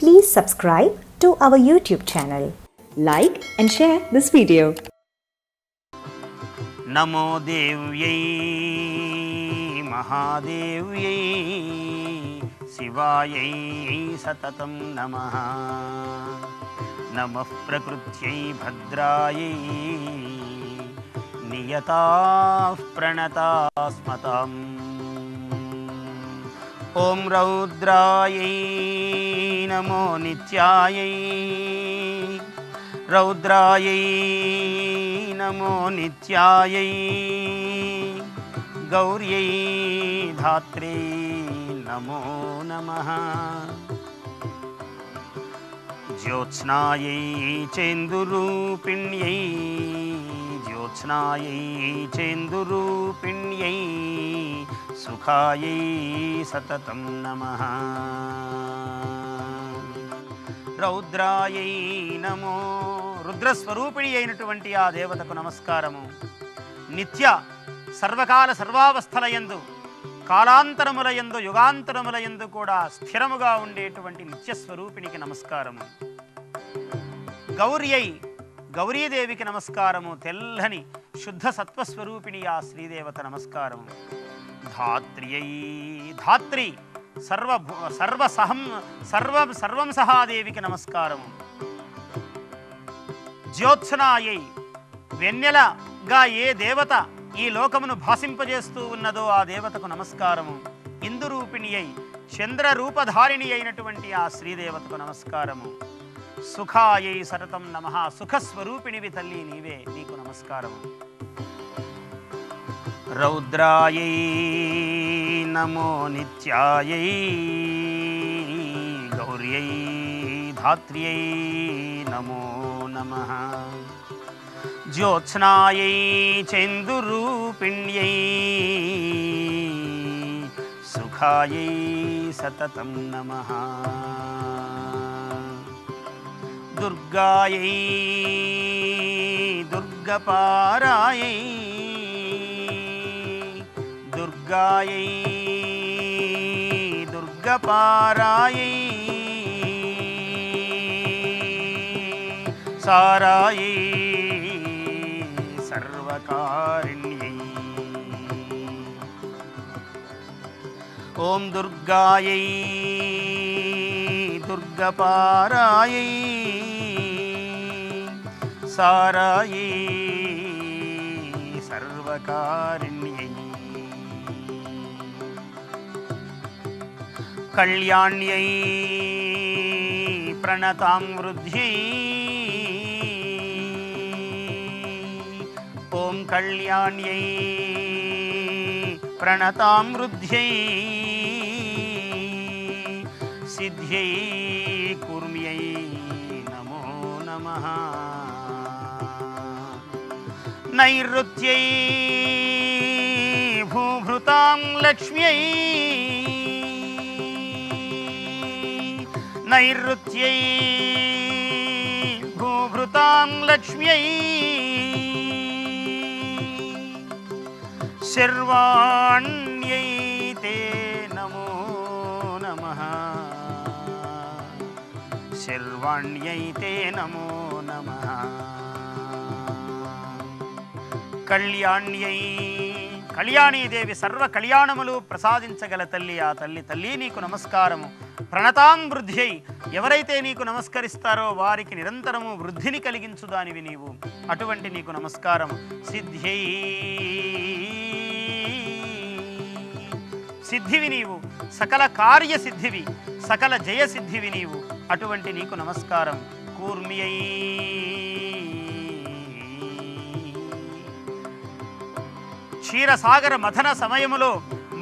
Please subscribe to our YouTube channel. Like and share this video. నమో దేవ్యై మహాదేవ్యై శివాయై సతతం నమ నమ ప్రకృత్యై భద్రాయై నియతా ప్రణతాస్మతాం ॐ रौद्रायै नमो नित्यायै रौद्रायै नमो नित्यायै गौर्यै धात्रे नमो नमः ज्योत्स्नायै चेन्दुरूपिण्यै ज्योत्स्नायै चेन्दुरूपिण्यै సుఖాయై సతతం నమ. రౌద్రాయై నమో రుద్రస్వరూపిణి అయినటువంటి ఆ దేవతకు నమస్కారము. నిత్య సర్వకాల సర్వావస్థలయందు కాలాంతరములయందు యుగాంతరములయందు కూడా స్థిరముగా ఉండేటువంటి నిత్యస్వరూపిణికి నమస్కారము. గౌర్యై గౌరీదేవికి నమస్కారము. తెల్లని శుద్ధ సత్వస్వరూపిణి ఆ శ్రీదేవత నమస్కారము. ధాత్ర్యై ధాత్రి సర్వ సర్వసహం సర్వ సర్వం సహాదేవికి నమస్కారం. జ్యోత్సనాయై వెన్నెలగా ఏ దేవత ఈ లోకమును భాసింపజేస్తూ ఉన్నదో ఆ దేవతకు నమస్కారము ఇందురూపిణి అయి చంద్ర రూపధారిణి అయినటువంటి ఆ శ్రీదేవతకు నమస్కారము. సుఖాయై సరతం నమ సుఖస్వరూపిణివి తల్లి నీవే నీకు నమస్కారము. रौद्रायै नमो नित्यायै गौर्यै धात्र्यै नमो नमः। ज्योत्स्नायै चेन्दुरूपिण्यै सुखायै सततं नमः। दुर्गायै दुर्गपारायै దుర్గాయై దుర్గపారాయై సారాయై సర్వకారిణ్యై ఓం దుర్గాయై దుర్గపారాయై సారాయై సర్వకారిణ్యై కళ్యాణ్యై ప్రణతాం వృద్ధ్యై ఓం కళ్యాణ్యై ప్రణతాం వృద్ధ్యై సిద్ధ్యై కూర్మ్యై నమో నమః నైరుత్యై భూభృతాం లక్ష్మ్యై నైరుత్యై భూభృతాం లక్ష్మ్యై శర్వాణ్యై తే నమో నమః శర్వాణ్యై తే నమో నమః కళ్యాణ్యై కళ్యాణీదేవి సర్వ కళ్యాణములు ప్రసాదించగల తల్లి ఆ తల్లి తల్లి నీకు నమస్కారము. ప్రణతాం వృద్ధ్యై ఎవరైతే నీకు నమస్కరిస్తారో వారికి నిరంతరము వృద్ధిని కలిగించు దానివి నీవు. అటువంటి నీకు నమస్కారం సిద్ధ్యై. సిద్ధివి నీవు. సకల కార్య సిద్ధివి. సకల జయ సిద్ధివి నీవు. అటువంటి నీకు నమస్కారం. కూర్మియై. క్షీరసాగర మథన సమయములో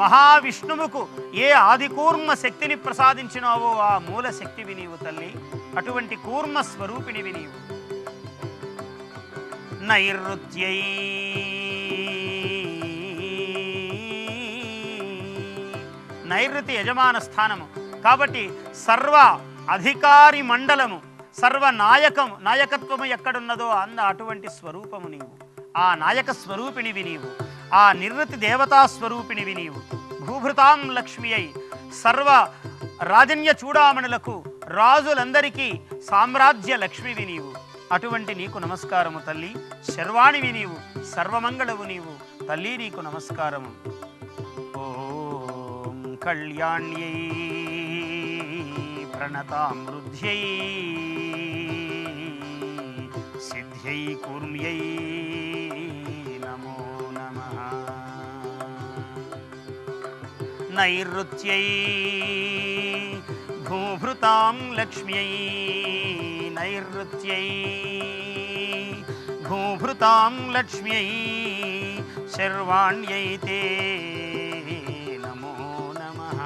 మహావిష్ణువుకు ఏ ఆది కూర్మ శక్తిని ప్రసాదించినావో ఆ మూల శక్తివి నీవు తల్లి. అటువంటి కూర్మ స్వరూపిణివి నీవు నైరుత్యై నైరుతి యజమాన స్థానము. కాబట్టి సర్వ అధికారి మండలము సర్వ నాయకం నాయకత్వము ఎక్కడున్నదో అన్న అటువంటి స్వరూపము నీవు. ఆ నాయక స్వరూపిణివి నీవు ఆ నిర్వృతి దేవతా వినీవు నీవు. భూభృతాం లక్ష్మి అయి సర్వ రాజన్య చూడామణులకు రాజులందరికీ సామ్రాజ్య లక్ష్మివి నీవు. అటువంటి నీకు నమస్కారము తల్లి. శర్వాణివి నీవు. సర్వమంగళవు నీవు. తల్లి నీకు నమస్కారము. ఓం కళ్యాణ్యై ప్రణతామృధ్యై సిద్ధ్యై नैरुत्यै भूभृतां लक्ष्म्यै नैरृत्यै भूभृतां लक्ष्म्यै शर्वाण्यै ते नमो नमः।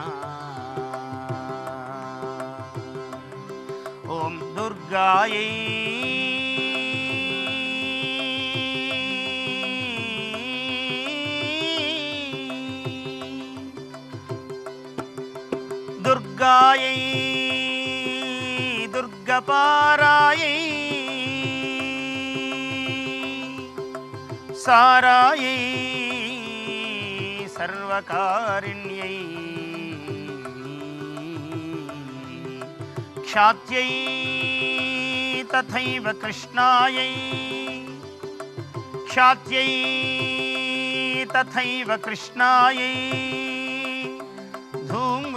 ॐ दुर्गायै दुर्गायै दुर्गपारायै सारायै सर्वकारिण्यै ख्यात्यै तथैव कृष्णायै ख्यात्यै तथैव कृष्णायै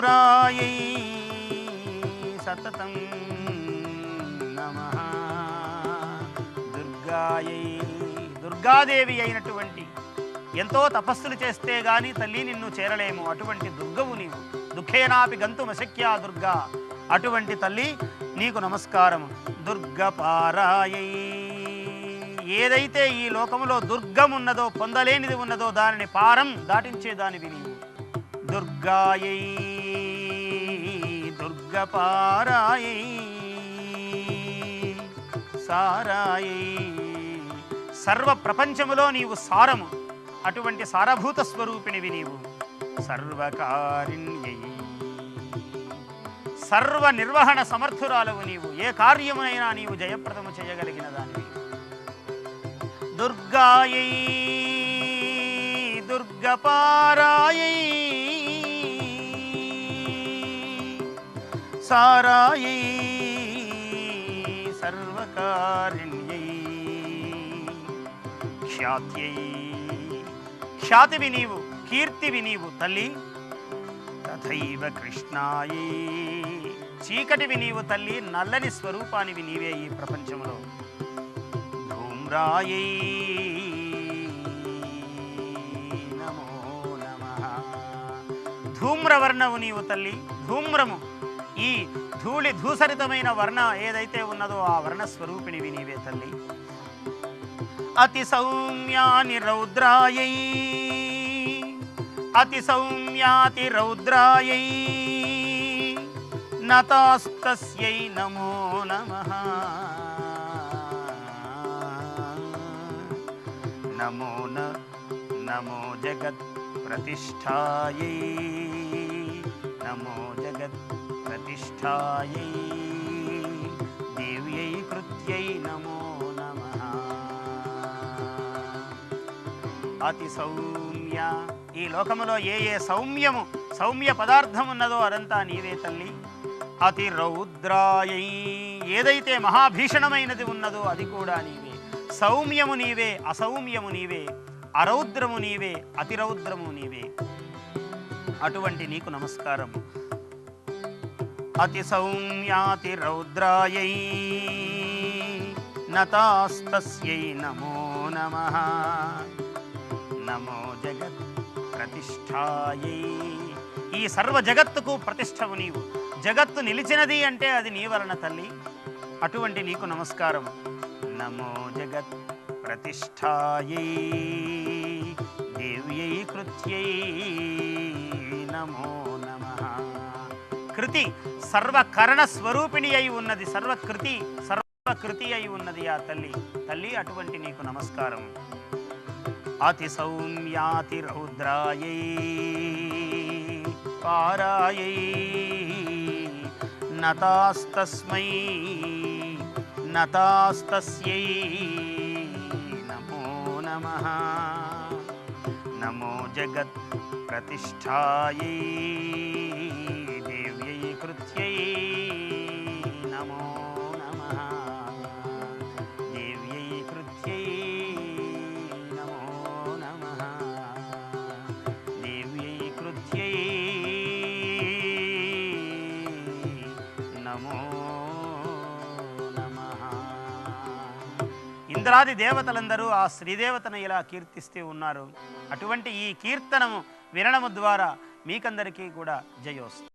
ధూమ్రాయై సతతం నమ. దుర్గాయై దుర్గాదేవి అయినటువంటి ఎంతో తపస్సులు చేస్తే గాని తల్లి నిన్ను చేరలేము. అటువంటి దుర్గవు నీవు. దుఃఖేనాపి గంతుమశక్యా దుర్గా. అటువంటి తల్లి నీకు నమస్కారము దుర్గపారాయై. ఏదైతే ఈ లోకములో దుర్గం ఉన్నదో పొందలేనిది ఉన్నదో దానిని పారం దాటించేదానివి నీవు. దుర్గాయై. దుర్గపారాయై సారాయై. సర్వ ప్రపంచములో నీవు సారము. అటువంటి సారభూత స్వరూపిణివి నీవు. సర్వకారిణ్యై. సర్వ నిర్వహణ సమర్థురాలవు నీవు. ఏ కార్యమునైనా నీవు జయప్రదము చేయగలిగిన దానివి. దుర్గాయై దుర్గపారాయై. సారాయై సర్వకారిణ్యై. ఖ్యాత్యై. ఖ్యాతివి నీవు కీర్తివి నీవు తల్లి. తథైవ కృష్ణాయి. చీకటివి నీవు తల్లి నల్లని స్వరూపానివి నీవే ఈ ప్రపంచంలో. ధూమ్రాయై. నమో నమః. ధూమ్రవర్ణవు నీవు తల్లి ధూమ్రము. ఈ ధూళి ధూసరితమైన వర్ణ ఏదైతే ఉన్నదో ఆ వర్ణ స్వరూపిణివి నీవే తల్లి. అతి సౌమ్యాని రౌద్రాయై అతి సౌమ్యాతి రౌద్రాయై నతాస్తస్యై నమో నమ. నమో నమో జగత్ ప్రతిష్టాయై నమో జగత్ ప్రతిష్టాయై దేవ్యై కృత్యై నమో నమ. అతి సౌమ్య ఈ లోకములో ఏ ఏ సౌమ్యము సౌమ్య పదార్థం ఉన్నదో అదంతా నీవే తల్లి. అతి రౌద్రాయై ఏదైతే మహాభీషణమైనది ఉన్నదో అది కూడా నీవే. సౌమ్యము నీవే అసౌమ్యము నీవే అరౌద్రము నీవే అతిరౌద్రము నీవే. అటువంటి నీకు నమస్కారము. అతి సౌమ్యాతి రౌద్రాయై నతాస్తస్యై నమో నమ నమో జగత్ ప్రతిష్టాయై ఈ సర్వ జగత్తుకు ప్రతిష్టవు నీవు। జగత్తు నిలిచినది అంటే అది నీ వలన తల్లి। అటువంటి నీకు నమస్కారం। నమో జగత్ ప్రతిష్టాయై దేవ్యై కృత్యై నమో శక్తి సర్వకరణ స్వరూపిణి అయి ఉన్నది. సర్వకృతి సర్వకృతి అయి ఉన్నది ఆ తల్లి. తల్లి అటువంటి నీకు నమస్కారం. అతి సౌమ్యాతి రౌద్రాయై పారాయై నతాస్తస్మై నతాస్తస్యై నమో నమ. నమో జగత్ కృత్యై నమో నమ. देव्यै कृत्यै నమో నమ. देव्यै कृत्यै నమో నమ. ఇంద్రాది దేవతలందరూ ఆ శ్రీదేవతను ఇలా కీర్తిస్తూ ఉన్నారు. అటువంటి ఈ కీర్తనము వినడము ద్వారా మీకందరికీ కూడా జయోస్తుంది